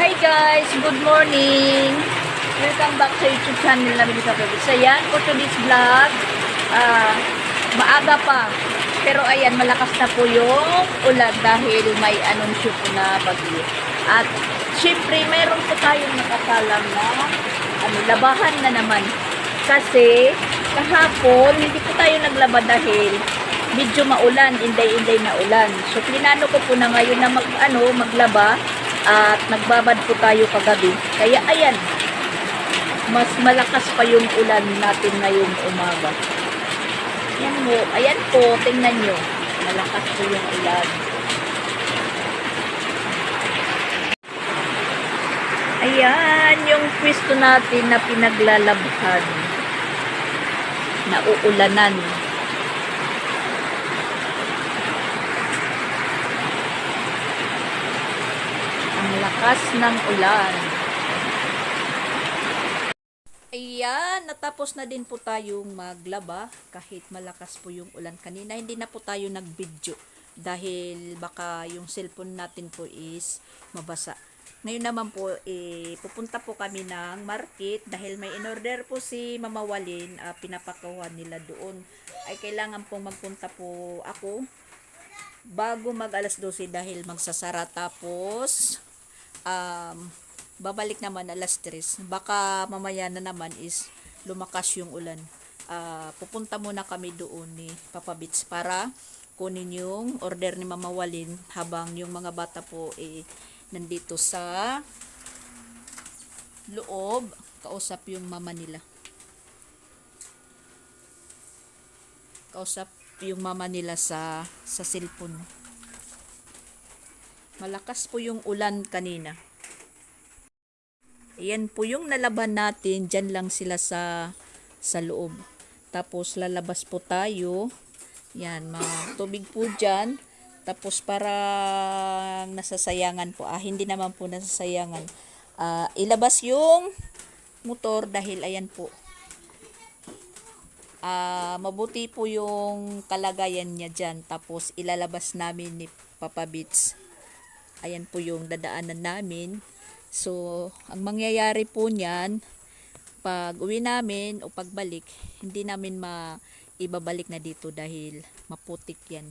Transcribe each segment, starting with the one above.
Hi guys, good morning. Welcome back sa YouTube channel namin ni Kapatid. So yan, for today's vlog, ah, maaga pa. Pero ayan, malakas na po yung ulan dahil may anunsyo po na bagyo. At syempre, mayroon po tayong nakasalang na ano, labahan na naman. Kasi kahapon, hindi po tayo naglaba dahil medyo maulan, inday-inday na ulan. So, plinano ko po na ngayon na mag, ano, maglaba at nagbabad po tayo kagabi. Kaya ayan, mas malakas pa yung ulan natin ngayong umaga. Yan mo, ayan po, tingnan nyo. Malakas po yung ulan. Ayan, yung pwesto natin na pinaglalabhan. Nauulanan. Ang lakas ng ulan. Ayan, natapos na din po tayong maglaba kahit malakas po yung ulan kanina. Hindi na po tayo nag-video dahil baka yung cellphone natin po is mabasa. Ngayon naman po, eh, pupunta po kami ng market dahil may in-order po si Mama Walin, ah, pinapakawan nila doon. Ay kailangan pong magpunta po ako bago mag alas 12 dahil magsasara tapos um, babalik naman alas 3. Baka mamaya na naman is lumakas yung ulan. Ah, pupunta muna kami doon ni Papa Bits para kunin yung order ni Mama Walin habang yung mga bata po eh nandito sa loob kausap yung mama nila. Kausap yung mama nila sa sa cellphone. Malakas po yung ulan kanina. Ayan po yung nalaban natin. Diyan lang sila sa sa loob. Tapos lalabas po tayo. Yan, mga tubig po dyan. Tapos parang nasasayangan po. Ah, hindi naman po nasasayangan. Ah, ilabas yung motor dahil ayan po. Ah, mabuti po yung kalagayan niya dyan. Tapos ilalabas namin ni Papa Beats. Ayan po yung dadaanan namin. So, ang mangyayari po niyan, pag uwi namin o pagbalik, hindi namin maibabalik na dito dahil maputik yan.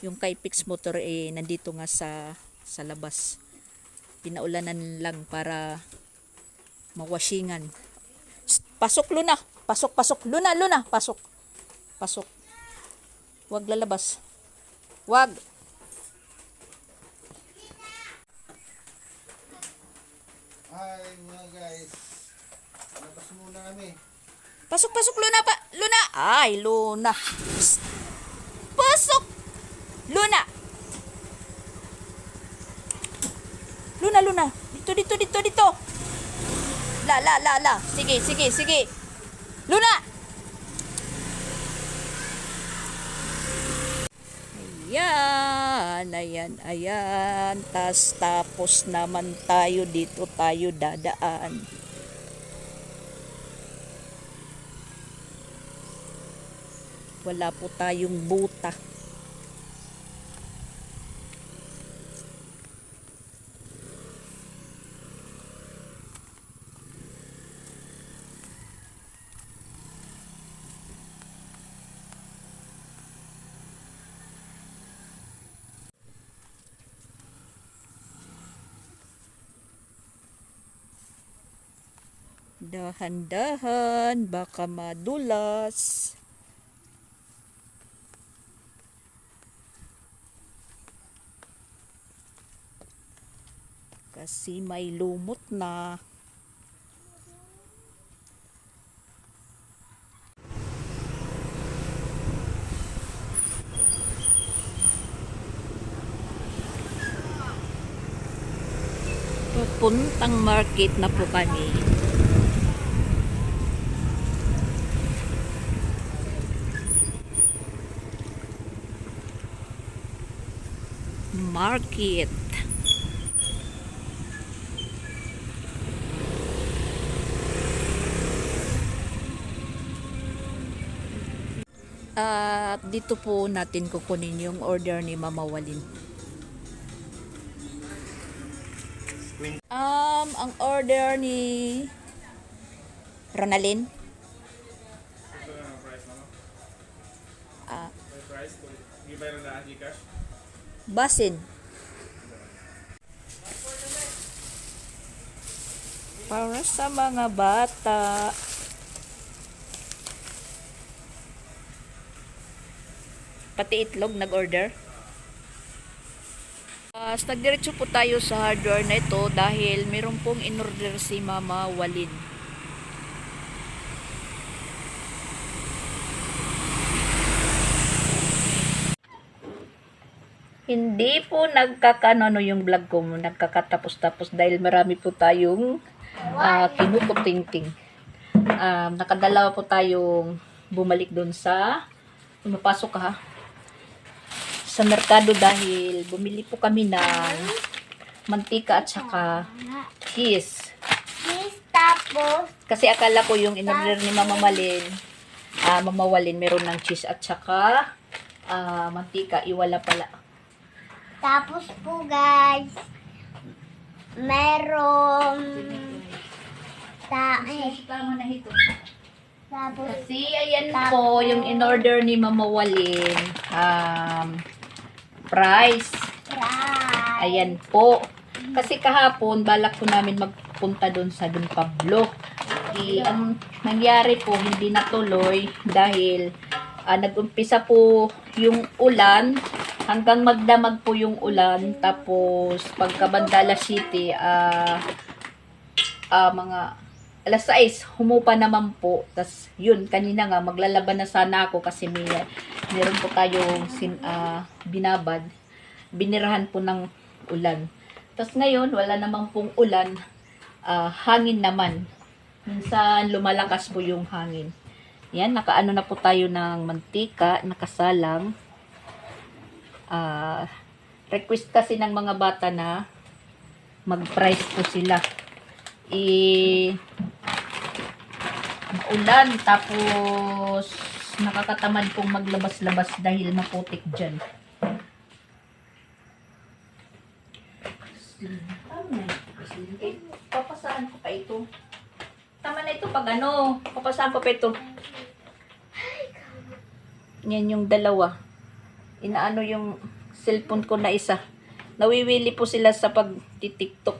Yung kay Pix Motor eh, nandito nga sa, sa labas. Pinaulanan lang para mawashingan. Pasok Luna! Pasok, pasok. Luna, Luna! Pasok. Pasok. Huwag lalabas. Huwag. Hi mga guys. Labas muna kami. Pasok, pasok, Luna pa. Luna! Ay, Luna. Pasok! Luna! Luna, Luna. Dito, dito, dito, dito. La, la, la, la. Sige, sige, sige. Luna! Ayan, ayan, ayan. Tas tapos naman tayo dito tayo dadaan. wala po tayong buta. Dahan-dahan, baka madulas. Kasi may lumot na. Pupuntang market na po kami. Market. At dito po natin kukunin yung order ni Mama Walin. Um, ang order ni Ronalyn. Ah, Basin. Para sa mga bata. Pati itlog nag-order. Uh, nagdiretso po tayo sa hardware na ito dahil meron pong in-order si Mama Walin. Hindi po nagkakano yung vlog ko, nagkakatapos-tapos dahil marami po tayong uh, kinukutingting. Um, nakadalawa po tayong bumalik doon sa pumapasok ka ha sa merkado dahil bumili po kami ng mantika at saka cheese. Cheese tapos Kasi akala ko yung in-order ni Mama Malin, ah Mama Walin, meron ng cheese at saka ah, mantika, iwala pala. tapos po guys meron ta eh, Tama na ito. tapos Kasi ayan po yung in-order ni Mama Walin. Um, price. Ayan po. Kasi kahapon, balak po namin magpunta doon sa Don Pablo. I, ang nangyari po, hindi natuloy dahil ah, nag-umpisa po yung ulan hanggang magdamag po yung ulan. Tapos, pagka Bandala City, ah ah, mga alas 6, humupa naman po. Tapos, yun, kanina nga, maglalaban na sana ako kasi may, meron po tayong sin, ah, binabad. Binirahan po ng ulan. Tapos ngayon, wala namang pong ulan. ah, hangin naman. Minsan, lumalakas po yung hangin. Yan, nakaano na po tayo ng mantika, nakasalang. Ah, request kasi ng mga bata na mag-price po sila. I ulan tapos nakakatamad pong maglabas-labas dahil maputik dyan. Papasaan ko pa ito. Tama na ito pag ano, papasaan ko pa ito. Yan yung dalawa. Inaano yung cellphone ko na isa. Nawiwili po sila sa pag-tiktok.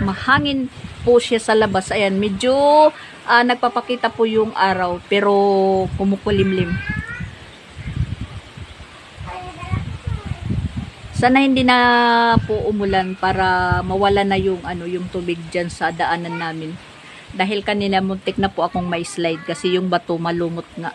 Mahangin po siya sa labas. Ayan, medyo ah, nagpapakita po yung araw pero kumukulimlim. Sana hindi na po umulan para mawala na yung ano yung tubig diyan sa daanan namin. Dahil kanina muntik na po akong may slide kasi yung bato malumot nga.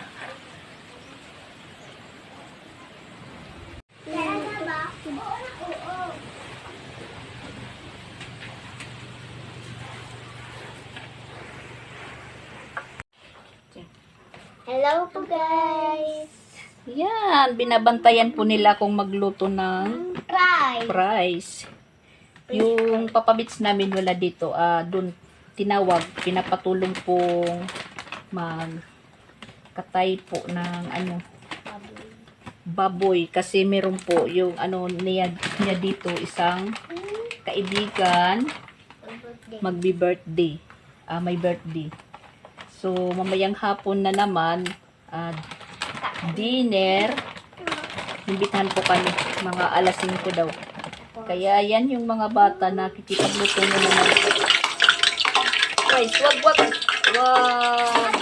Hello po guys. Yan, binabantayan po nila kung magluto ng Fry. fries. Yung papabits namin wala dito, ah doon tinawag, pinapatulong pong mag katay po ng ano baboy kasi meron po yung ano niya, niya dito isang kaibigan magbi-birthday. Ah, may birthday. So, mamayang hapon na naman, ah, dinner, imbitahan po kami, mga alas 5 daw. Kaya yan yung mga bata na kikipagluto na naman. Guys, wag, wag, wag.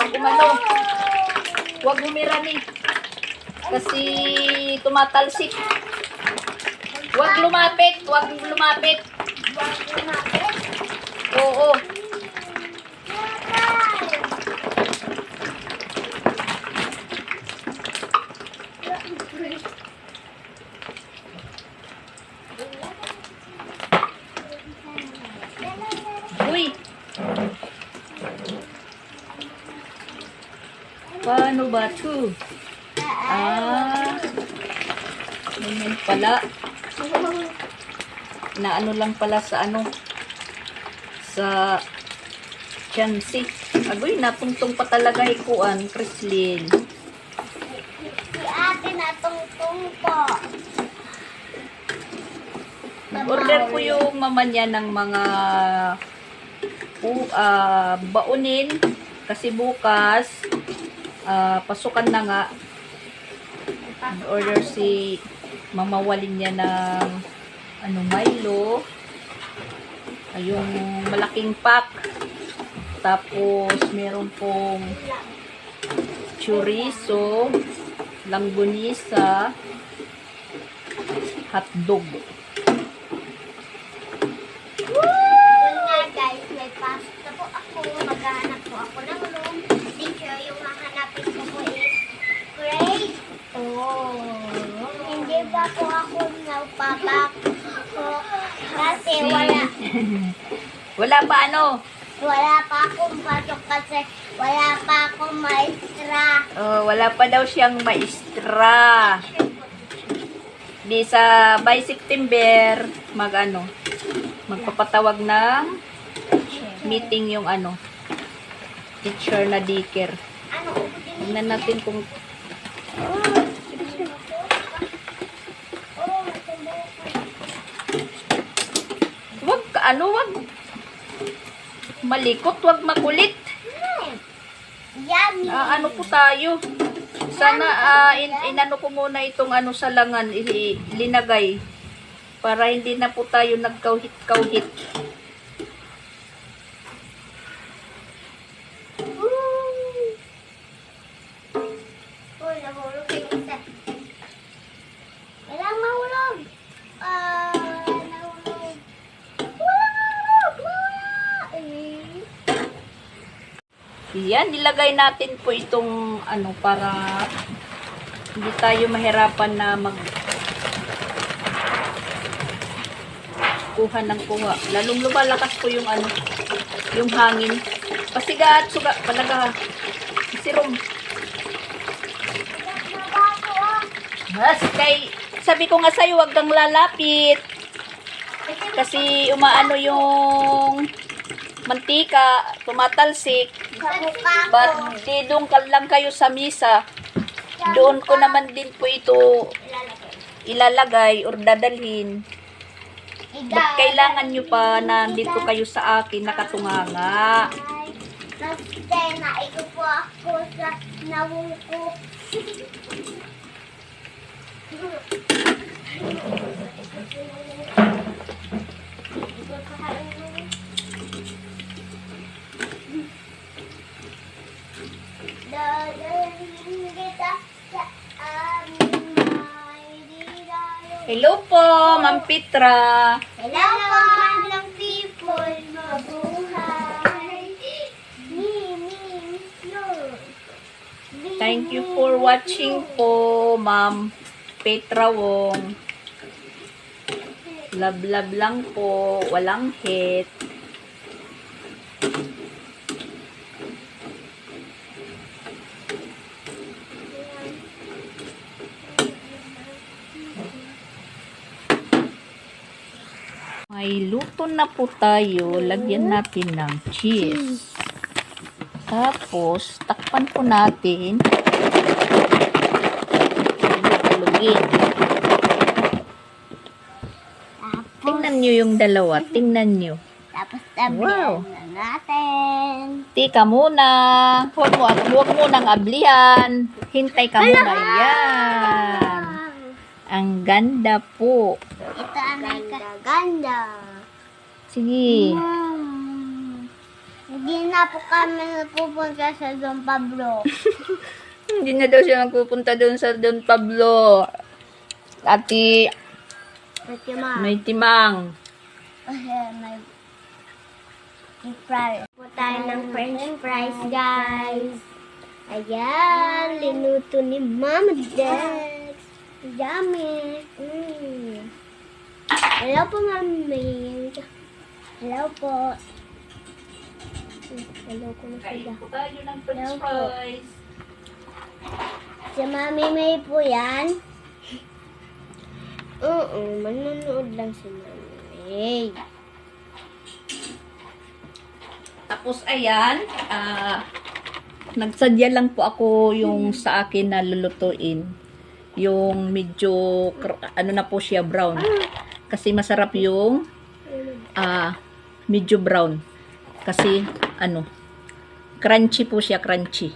Wag umano. Wag umirani. Kasi tumatalsik. Wag lumapit, wag lumapit. Oo. Uy. Paano ba to? Ah. Ganyan pala. Na ano lang pala sa ano. Sa Chansi. Agoy, natungtong pa talaga ikuan, Krislin. Si ate natungtong po. Nag-order po yung mama niya ng mga u- ah, baunin kasi bukas ah, pasukan na nga. Nag-order si Mama Walin niya ng ano, Milo. Yung malaking pack. Tapos, meron pong chorizo, langgonisa, hotdog. Yun guys, may pasta po ako. Maghanap po ako ng room. Teacher, yung hahanapin ko po is grade 2. Hindi ba po ako nagpapap po? Kasi wala, Wala pa ano? wala pa akong pasok kasi wala pa akong maestra. Oh, wala pa daw siyang maestra. Di sa by September, mag ano, magpapatawag ng meeting yung ano, teacher na daycare. Ano? Tingnan natin kung Oh, matanda wag ka ano, wag malikot, wag makulit. Yummy. Ah, ano po tayo? Sana ah, in, inano ko muna itong ano sa langan, i- linagay para hindi na po tayo nagkauhit-kauhit. Nilagay natin po itong ano para hindi tayo mahirapan na mag kuha ng kuha. Lalong lumalakas po yung ano, yung hangin. Pasiga at suga, palaga. Sirom. Mas kay, sabi ko nga sa'yo, wag kang lalapit. Kasi umaano yung mantika, tumatalsik. Di doon ka lang kayo sa misa. Doon ko naman din po ito Ilalagay. or dadalhin. Ba't kailangan nyo pa na dito kayo sa akin nakatunganga? Kasi naigo po ako sa nawuko. Dadalhin kita sa aming may dilayo. Hello po, Ma'am Petra. Hello po, magandang people, mabuhay. Thank you for watching po, Ma'am Petra Wong. Love, love lang po. Walang hate. May luto na po tayo. Lagyan natin ng cheese. Tapos, takpan po natin. Lugin. Tapos, Tingnan nyo yung dalawa. Tingnan nyo. tapos tabi Wow. na natin. Tika muna. Huwag mo, huwag mo nang ablihan. Hintay ka muna. Yan. Ang ganda po. Ito ang may kaganda. Sige. Hmm. Hindi na po kami napupunta sa Don Pablo. Hindi na daw siya magpupunta doon sa Don Pablo. Ati, Kasi ma, may timang. kasi may fries. Po tayo ng french fries, guys. Ayan, linuto ni Mama Dex. Yummy. Mm. Hello po, Mami. Hello po. Hello ko na sila. tayo ng french fries. Si Mami May po yan. Oo, manonood lang si Mami May. Tapos ayan, ah, nagsadya lang po ako yung sa akin na lulutuin. yung medyo kr- ano na po siya brown. Kasi masarap yung ah medyo brown. Kasi ano crunchy po siya, crunchy.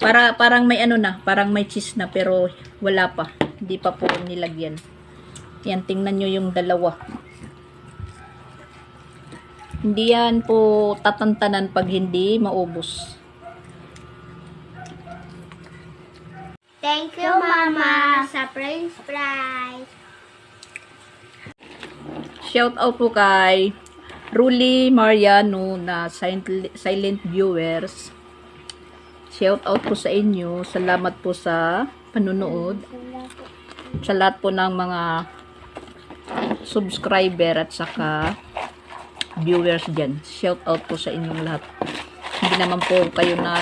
Para parang may ano na, parang may cheese na pero wala pa. Hindi pa po nilagyan. Yan, tingnan nyo yung dalawa. Hindi yan po tatantanan pag hindi maubos. Thank you, Mama, sa french fries. Shout out po kay Ruli Mariano na silent, silent viewers. Shout out po sa inyo. Salamat po sa panunood. Sa lahat po ng mga subscriber at saka viewers dyan. Shout out po sa inyong lahat. Hindi naman po kayo na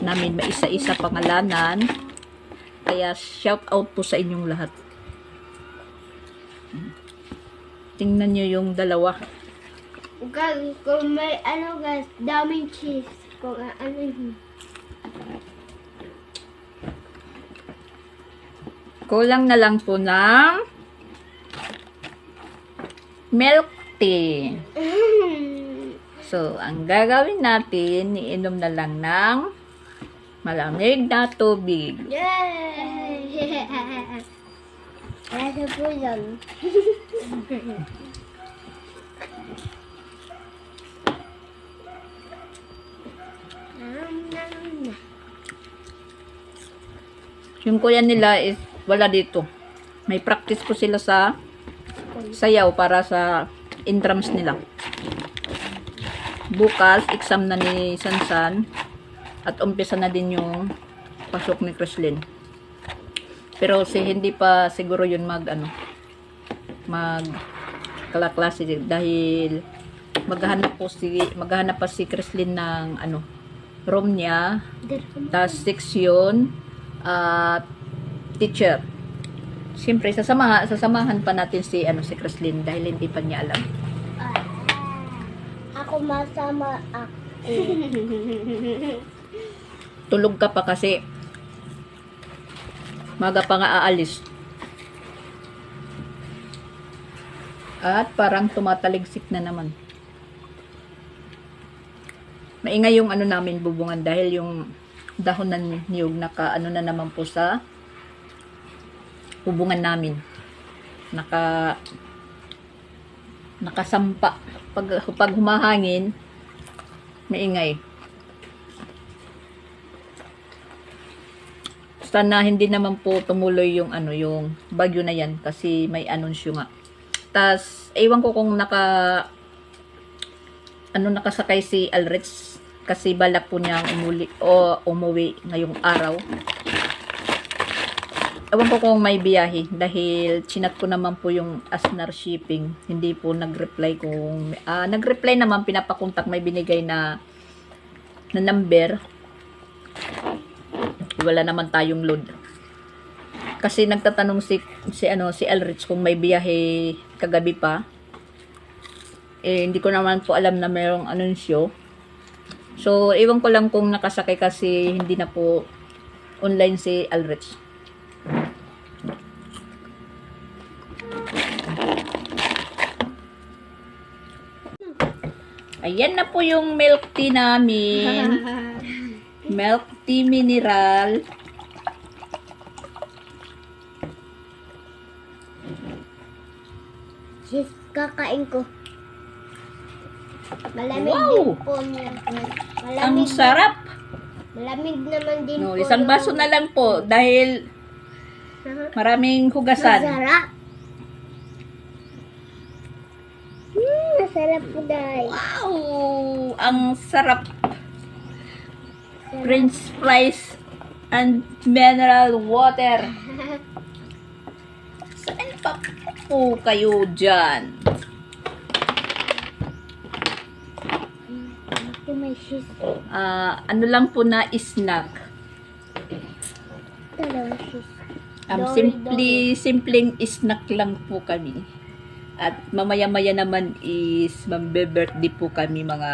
namin maisa-isa pangalanan. Kaya shout out po sa inyong lahat. Tingnan nyo yung dalawa. Guys, kung may ano guys, daming cheese. Kung ano yun. Kulang na lang po ng milk tea. So, ang gagawin natin, iinom na lang ng malamig na tubig. Yay! Nasa po lang. Yung kuya nila is wala dito. May practice po sila sa sayaw para sa intrams nila. Bukas, exam na ni Sansan at umpisa na din yung pasok ni Kreslin. Pero si hindi pa siguro yun mag ano mag kalaklase dahil maghahanap po si maghahanap pa si Kreslin ng ano room niya tas section at teacher. Siyempre, sasama, sasamahan pa natin si, ano, si Kreslin dahil hindi pa niya alam. Ako masama ako. Tulog ka pa kasi maga pa nga aalis. At parang tumataligsik na naman. Maingay yung ano namin bubungan dahil yung dahon ng niyog naka ano na naman po sa hubungan namin. Naka nakasampa. Pag, pag humahangin, maingay. Sana hindi naman po tumuloy yung ano yung bagyo na yan kasi may anunsyo nga. Tas ewan ko kung naka ano nakasakay si Alrich kasi balak po niyang umuli o umuwi ngayong araw. Ewan ko kung may biyahe dahil chinat ko naman po yung Asnar Shipping. Hindi po nag-reply kung ah, nag-reply naman pinapakontak may binigay na na number. Wala naman tayong load. Kasi nagtatanong si si ano si Elrich kung may biyahe kagabi pa. Eh hindi ko naman po alam na mayroong anunsyo. So, iwan ko lang kung nakasakay kasi hindi na po online si Alrich. Ayan na po yung milk tea namin. milk tea mineral. Cheese kakain ko. Malamig Wow! din po niya. Ang Malamig, sarap. malamig naman din No, po. isang baso na lang po dahil maraming hugasan. Masarap. Hmm, masarap po guys. Wow! Ang sarap. French fries and mineral water. Saan pa po kayo dyan? Ah, ano lang po na snack. Um, simply, simpleng snack lang po kami. At mamaya-maya naman is mambe-birthday po kami mga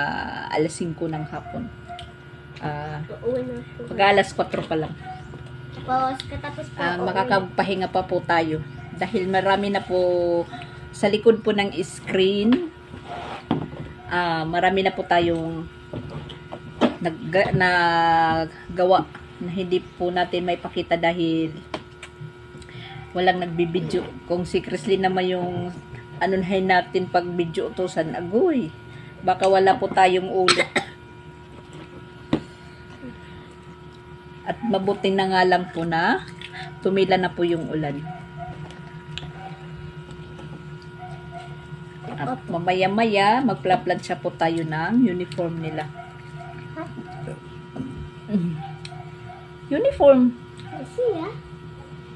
alas 5 ng hapon. Ah, pag alas 4 pa lang. Bawas katapos po. Ah, makakapahinga pa po tayo. Dahil marami na po sa likod po ng screen. Ah, marami na po tayong nag nagawa na hindi po natin may pakita dahil walang nagbibidyo. Kung si Chrislyn naman yung anunahin natin pag video utusan, agoy. Baka wala po tayong ulo. At mabuti na nga lang po na tumila na po yung ulan. At mamaya-maya, magplaplansya po tayo ng uniform nila. Uniform. Siya?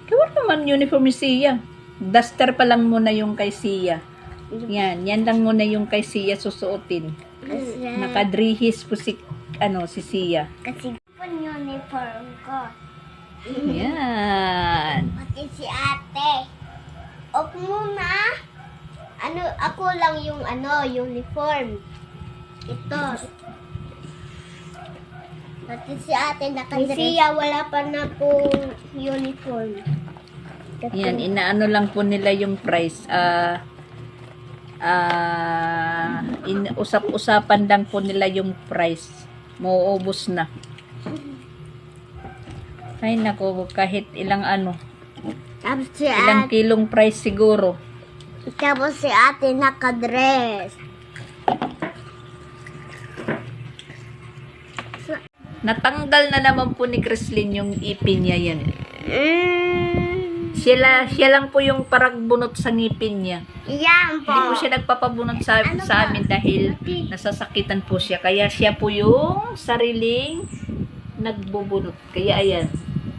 Kaya naman uniform ni Sia. Duster pa lang muna yung kay Sia. Yan, yan lang muna yung kay Sia susuotin. Nakadrihis po si, ano, si Sia. kasi po uniform ko. Yan. Pati si ate. Op muna. Ano, ako lang yung ano, uniform. Ito. Pati si ate nakadress. Si Sia, wala pa na pong uniform. Yan, inaano lang po nila yung price. Ah, ah, in, usap-usapan lang po nila yung price. Mauubos na. Ay nako, kahit ilang ano, Tapos si ilang kilong price siguro. Tapos si ate nakadress. Natanggal na naman po ni Chrislyn yung ipin niya yan. Mm, Siya, la- siya lang po yung parang bunot sa ngipin niya. yan po. Hindi po siya nagpapabunot sa, Ano sa ba? amin dahil nasasakitan po siya. Kaya siya po yung sariling nagbubunot. Kaya ayan.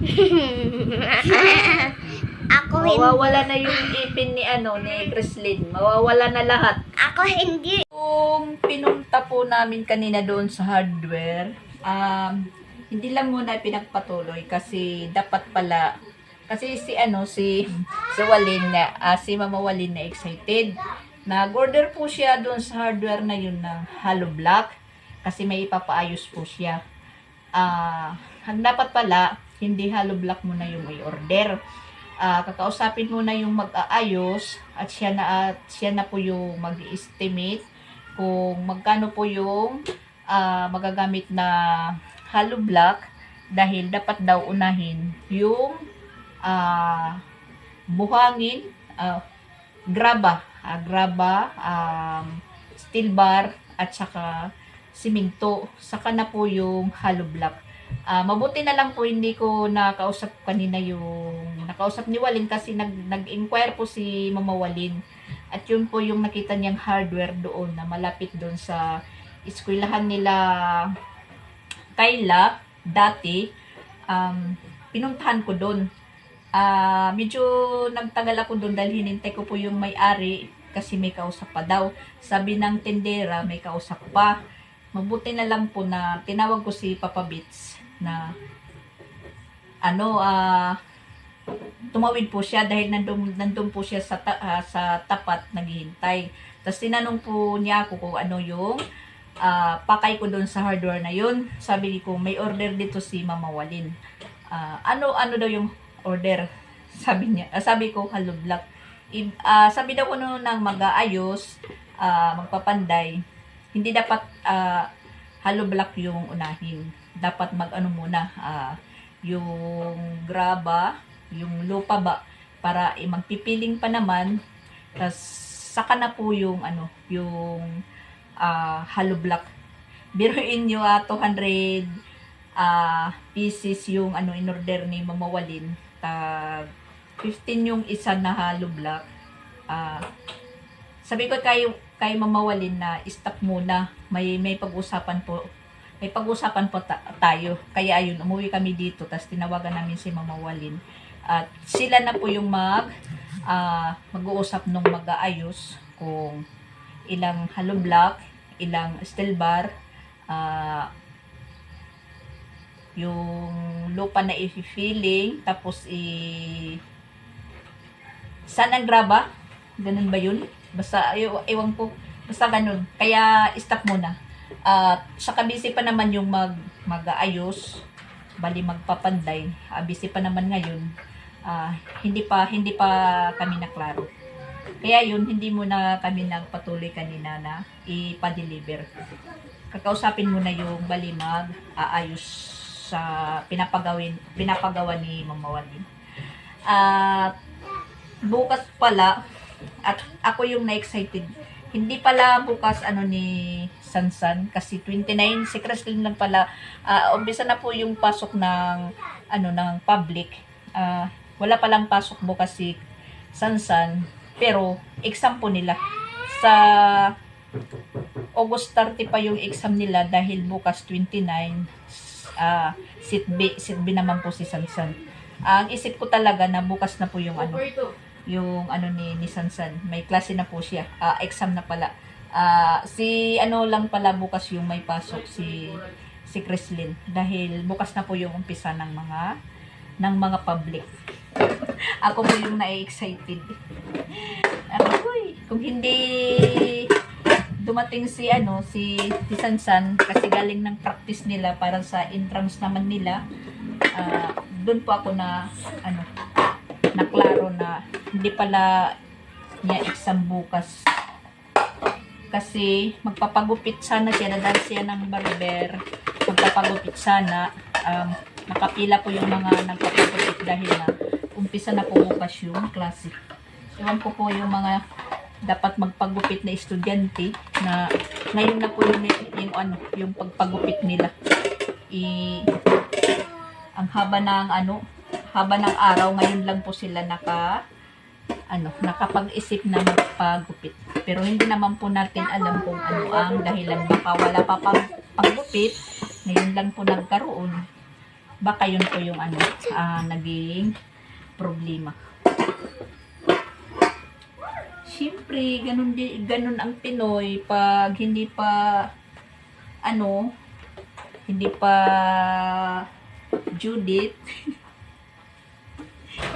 ako hindi. Mawawala na yung ipin ni ano ni Chrislyn. Mawawala na lahat. Ako hindi. Kung pinunta po namin kanina doon sa hardware, um, hindi lang muna pinagpatuloy kasi dapat pala kasi si ano si si Walin na ah, si Mama Walin na excited. Nag-order po siya doon sa hardware na yun ng hollow block kasi may ipapaayos po siya. Ah, ang dapat pala hindi hollow block muna yung may order. Ah, kakausapin muna yung mag-aayos at siya na at siya na po yung mag-estimate kung magkano po yung ah, magagamit na hollow block dahil dapat daw unahin yung ah, buhangin, ah, graba, ah, graba, um, steel bar at saka siminto. Saka na po yung hollow block. Ah, mabuti na lang po hindi ko nakausap kanina yung nakausap ni Walin kasi nag nag-inquire po si Mama Walin. At yun po yung nakita niyang hardware doon na malapit doon sa eskwelahan nila Kayla dati. Um, pinuntahan ko doon. Ah, medyo nagtagal ako doon dahil hinintay ko po yung may-ari kasi may kausap pa daw. Sabi ng tendera, may kausap pa. Mabuti na lang po na tinawag ko si Papa Bits na ano ah tumawid po siya dahil nandun, nandun po siya sa, ta- ah, sa tapat naghihintay. Tapos tinanong po niya ako kung ano yung ah, pakay ko doon sa hardware na yun. Sabi ko, may order dito si Mama Walin. Ah, ano ano daw yung order? Sabi niya, ah, sabi ko, hello black. I- ah, sabi daw ko noon ng mag-aayos, ah, magpapanday, hindi dapat ah, hollow block yung unahin. Dapat mag-ano muna, ah, yung graba, yung lupa ba, para eh, magpipiling pa naman, tas saka na po yung ano, yung ah, hollow block. Biruin nyo ah, 200 ah, pieces yung ano in order ni Mama Walin. Tag 15 yung isa na hollow block. Ah, sabi ko kay kay Mama Walin na stop muna. May may pag-usapan po. May pag-usapan po ta- tayo. Kaya ayun, umuwi kami dito. Tapos tinawagan namin si Mama Walin. At sila na po yung mag ah, mag-uusap nung mag-aayos kung ilang hollow block, ilang steel bar, ah, yung lupa na i-feeling, tapos i saan ang graba? Ganun ba yun? Basta, ay- ewan ko. Basta ganun. Kaya, stop muna. At, sa kabisi pa naman yung mag, mag-aayos. bali magpapanday. Ah, busy pa naman ngayon. Ah, hindi pa hindi pa kami naklaro. Kaya yun, hindi mo na kami nagpatuloy kanina na ipa-deliver. Kakausapin mo na yung bali mag aayos sa pinapagawin pinapagawa ni Mama Wadin. At bukas pala at ako yung na-excited. Hindi pala bukas ano ni Sansan kasi 29 si Creslin lang pala ah, umpisa na po yung pasok ng ano ng public. Ah, wala palang pasok bukas si Sansan pero exam po nila sa August 30 pa yung exam nila dahil bukas 29 ah sit B, sit B naman po si Sansan. Ang isip ko talaga na bukas na po yung ano yung ano ni, ni Sansan. May klase na po siya. Ah, exam na pala. Ah, si ano lang pala bukas yung may pasok si si Chrislyn dahil bukas na po yung umpisa ng mga ng mga public. Ako po yung na-excited. Akoy, kung hindi dumating si ano si si Sansan kasi galing ng practice nila para sa entrance naman nila ah doon po ako na ano naklaro na hindi pala niya exam bukas. Kasi magpapagupit sana siya dahil siya ng barber. Magpapagupit sana. Um, nakapila po yung mga nagpapagupit dahil na umpisa na po bukas yung klase. Ewan ko po yung mga dapat magpagupit na estudyante na ngayon na po yung, yung ano yung pagpagupit nila. I ang haba ng ano haba ng araw ngayon lang po sila naka ano nakapag-isip na magpagupit. Pero hindi naman po natin alam kung ano ang dahilan. Baka wala pa pang paggupit ngayon lang po nagkaroon. Baka yun po yung ano ah, naging problema. Siyempre, ganun, di, ganun ang Pinoy. Pag hindi pa ano, hindi pa Judith,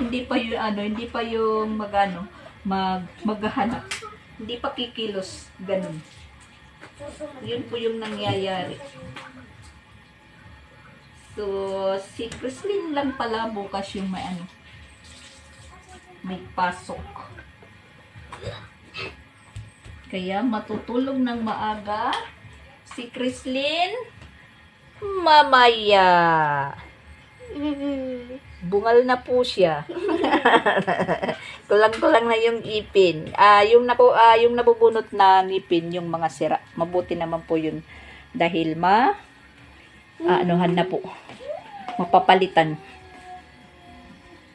hindi pa yung ano, hindi pa yung magano, mag maghahanap. Hindi pa kikilos, ganun. Yun po yung nangyayari. So, si Chrislyn lang pala bukas yung may ano, may pasok. Kaya matutulog ng maaga si Chrislyn mamaya. Bungal na po siya. Kulang-kulang na yung ipin. Ah, yung naku ah, yung nabubunot na ngipin, yung mga sira. Mabuti naman po yun dahil ma ah, anuhan na po. Mapapalitan.